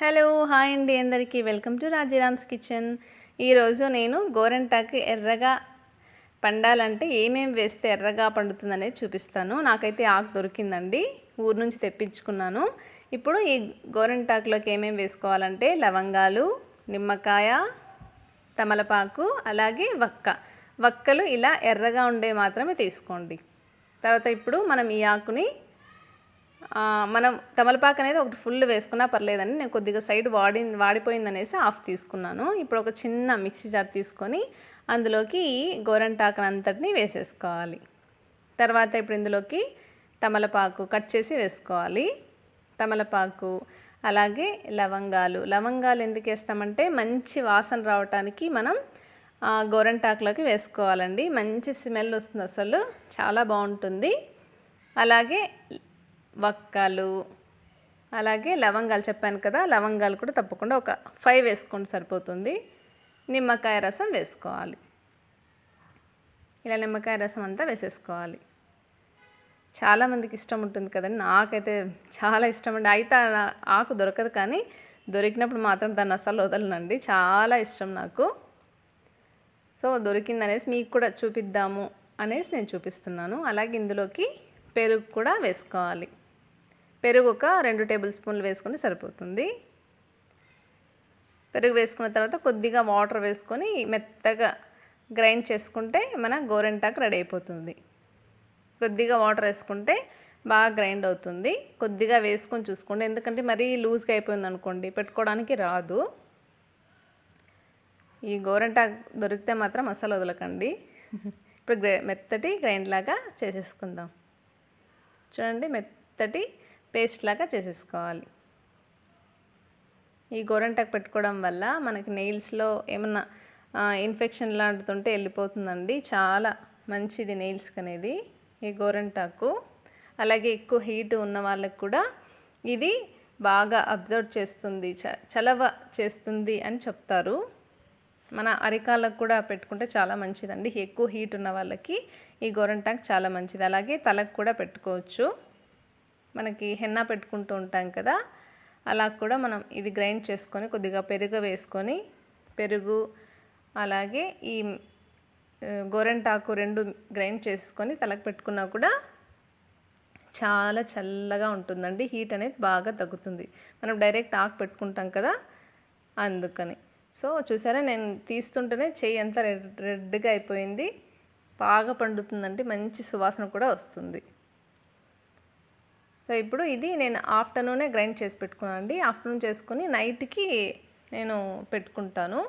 Hello hi అండి అందరికీ. Welcome to Rajiram's kitchen. ఈరోజు నేను గోరెంటాకు ఎర్రగా పండాలంటే ఏమేమి వేస్తే ఎర్రగా పండుతుందనేది చూపిస్తాను. నాకైతే ఆకు దొరికిందండి ఊరు నుంచి తెప్పించుకున్నాను. ఇప్పుడు ఈ గోరెంటాకులోకి ఏమేమి వేసుకోవాలంటే లవంగాలు నిమ్మకాయ తమలపాకు అలాగే వక్క. వక్కలు ఇలా ఎర్రగా ఉండే మాత్రమే తీసుకోండి. తర్వాత ఇప్పుడు మనం ఈ ఆకుని మనం తమలపాకు అనేది ఒకటి ఫుల్ వేసుకున్నా పర్లేదండి. నేను కొద్దిగా సైడ్ వాడి వాడిపోయింది అనేసి ఆఫ్ తీసుకున్నాను. ఇప్పుడు ఒక చిన్న మిక్సీ జార్ తీసుకొని అందులోకి ఈ గోరంటాకుని అంతటిని వేసేసుకోవాలి. తర్వాత ఇప్పుడు ఇందులోకి తమలపాకు కట్ చేసి వేసుకోవాలి. తమలపాకు అలాగే లవంగాలు. లవంగాలు ఎందుకు వేస్తామంటే మంచి వాసన రావటానికి మనం గోరంటాకులోకి వేసుకోవాలండి. మంచి స్మెల్ వస్తుంది అసలు. చాలా బాగుంటుంది. అలాగే వక్కలు అలాగే లవంగాలు చెప్పాను కదా లవంగాలు కూడా తప్పకుండా ఒక ఫైవ్ వేసుకోండి సరిపోతుంది. నిమ్మకాయ రసం వేసుకోవాలి. ఇలా నిమ్మకాయ రసం అంతా వేసేసుకోవాలి. చాలామందికి ఇష్టం ఉంటుంది కదండి. నాకైతే చాలా ఇష్టం అండి. అయితే ఆకు దొరకదు కానీ దొరికినప్పుడు మాత్రం దాన్ని అసలు వదలనండి. చాలా ఇష్టం నాకు. సో దొరికిందనేసి మీకు కూడా చూపిద్దాము అనేసి నేను చూపిస్తున్నాను. అలాగే ఇందులోకి పెరుగు కూడా వేసుకోవాలి. పెరుగు ఒక రెండు టేబుల్ స్పూన్లు వేసుకొని సరిపోతుంది. పెరుగు వేసుకున్న తర్వాత కొద్దిగా వాటర్ వేసుకొని మెత్తగా గ్రైండ్ చేసుకుంటే మన గోరెంటాకు రెడీ అయిపోతుంది. కొద్దిగా వాటర్ వేసుకుంటే బాగా గ్రైండ్ అవుతుంది. కొద్దిగా వేసుకొని చూసుకోండి. ఎందుకంటే మరీ లూజ్గా అయిపోయింది అనుకోండి పెట్టుకోవడానికి రాదు. ఈ గోరెంటాకు దొరికితే మాత్రం అసలు వదలకండి. ఇప్పుడు మెత్తటి గ్రైండ్ లాగా చేసేసుకుందాం. చూడండి మెత్తటి పేస్ట్ లాగా చేసేసుకోవాలి. ఈ గోరంటాకు పెట్టుకోవడం వల్ల మనకి నెయిల్స్లో ఏమన్నా ఇన్ఫెక్షన్ లాంటిది వెళ్ళిపోతుందండి. చాలా మంచిది నెయిల్స్కి అనేది ఈ గోరంటాకు. అలాగే ఎక్కువ హీట్ ఉన్న వాళ్ళకి కూడా ఇది బాగా అబ్జర్వ్ చేస్తుంది చ చలవ చేస్తుంది అని చెప్తారు. మన అరికాలకు కూడా పెట్టుకుంటే చాలా మంచిదండి. ఎక్కువ హీట్ ఉన్న వాళ్ళకి ఈ గోరంటాకు చాలా మంచిది. అలాగే తలకు కూడా పెట్టుకోవచ్చు. మనకి హెన్నా పెట్టుకుంటూ ఉంటాం కదా అలా కూడా మనం ఇది గ్రైండ్ చేసుకొని కొద్దిగా పెరుగు వేసుకొని పెరుగు అలాగే ఈ గోరెంటాకు రెండు గ్రైండ్ చేసుకొని తలకు పెట్టుకున్నా కూడా చాలా చల్లగా ఉంటుందండి. హీట్ అనేది బాగా తగ్గుతుంది. మనం డైరెక్ట్ ఆకు పెట్టుకుంటాం కదా అందుకని. సో చూసారా నేను తీస్తుంటేనే చెయ్యి అంతా రెడ్ రెడ్గా అయిపోయింది. బాగా పండుతుందండి మంచి సువాసన కూడా వస్తుంది. సో ఇప్పుడు ఇది నేను ఆఫ్టర్నూనే గ్రైండ్ చేసి పెట్టుకున్నాను అండి. ఆఫ్టర్నూన్ చేసుకుని నైట్కి నేను పెట్టుకుంటాను.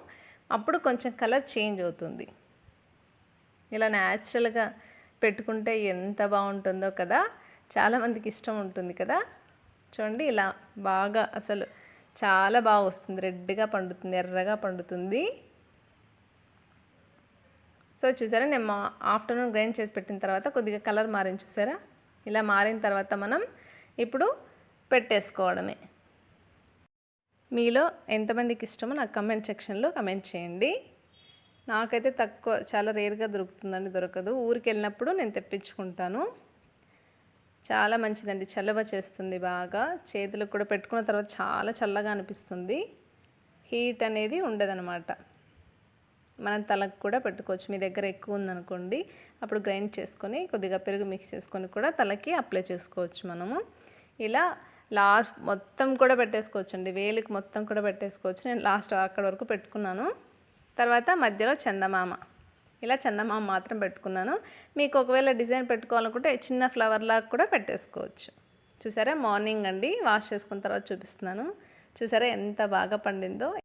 అప్పుడు కొంచెం కలర్ చేంజ్ అవుతుంది. ఇలా న్యాచురల్గా పెట్టుకుంటే ఎంత బాగుంటుందో కదా! చాలామందికి ఇష్టం ఉంటుంది కదా! చూడండి ఇలా బాగా అసలు చాలా బాగా వస్తుంది. రెడ్గా పండుతుంది ఎర్రగా పండుతుంది. సో చూసారా నేను మా ఆఫ్టర్నూన్ గ్రైండ్ చేసి పెట్టిన తర్వాత కొద్దిగా కలర్ మారింది చూసారా? ఇలా మారిన తర్వాత మనం ఇప్పుడు పెట్టేసుకోవడమే. మీలో ఎంతమందికి ఇష్టమో నాకు కమెంట్ సెక్షన్లో కమెంట్ చేయండి. నాకైతే తక్కువ చాలా రేర్గా దొరుకుతుందండి దొరకదు. ఊరికి వెళ్ళినప్పుడు నేను తెప్పించుకుంటాను. చాలా మంచిదండి చల్లవ చేస్తుంది బాగా. చేతులకు కూడా పెట్టుకున్న తర్వాత చాలా చల్లగా అనిపిస్తుంది. హీట్ అనేది ఉండదనమాట మనం తలకు కూడా పెట్టుకోవచ్చు. మీ దగ్గర ఎక్కువ ఉందనుకోండి అప్పుడు గ్రైండ్ చేసుకొని కొద్దిగా పెరుగు మిక్స్ చేసుకొని కూడా తలకి అప్లై చేసుకోవచ్చు మనము. ఇలా లాస్ట్ మొత్తం కూడా పెట్టేసుకోవచ్చు అండి వేలికి మొత్తం కూడా పెట్టేసుకోవచ్చు. నేను లాస్ట్ అక్కడ వరకు పెట్టుకున్నాను. తర్వాత మధ్యలో చందమామ. ఇలా చందమామ మాత్రం పెట్టుకున్నాను. మీకు ఒకవేళ డిజైన్ పెట్టుకోవాలనుకుంటే చిన్న ఫ్లవర్ లాగా కూడా పెట్టేసుకోవచ్చు. చూసారా? మార్నింగ్ అండి. వాష్ చేసుకున్న తర్వాత చూపిస్తున్నాను. చూసారా ఎంత బాగా పండిందో?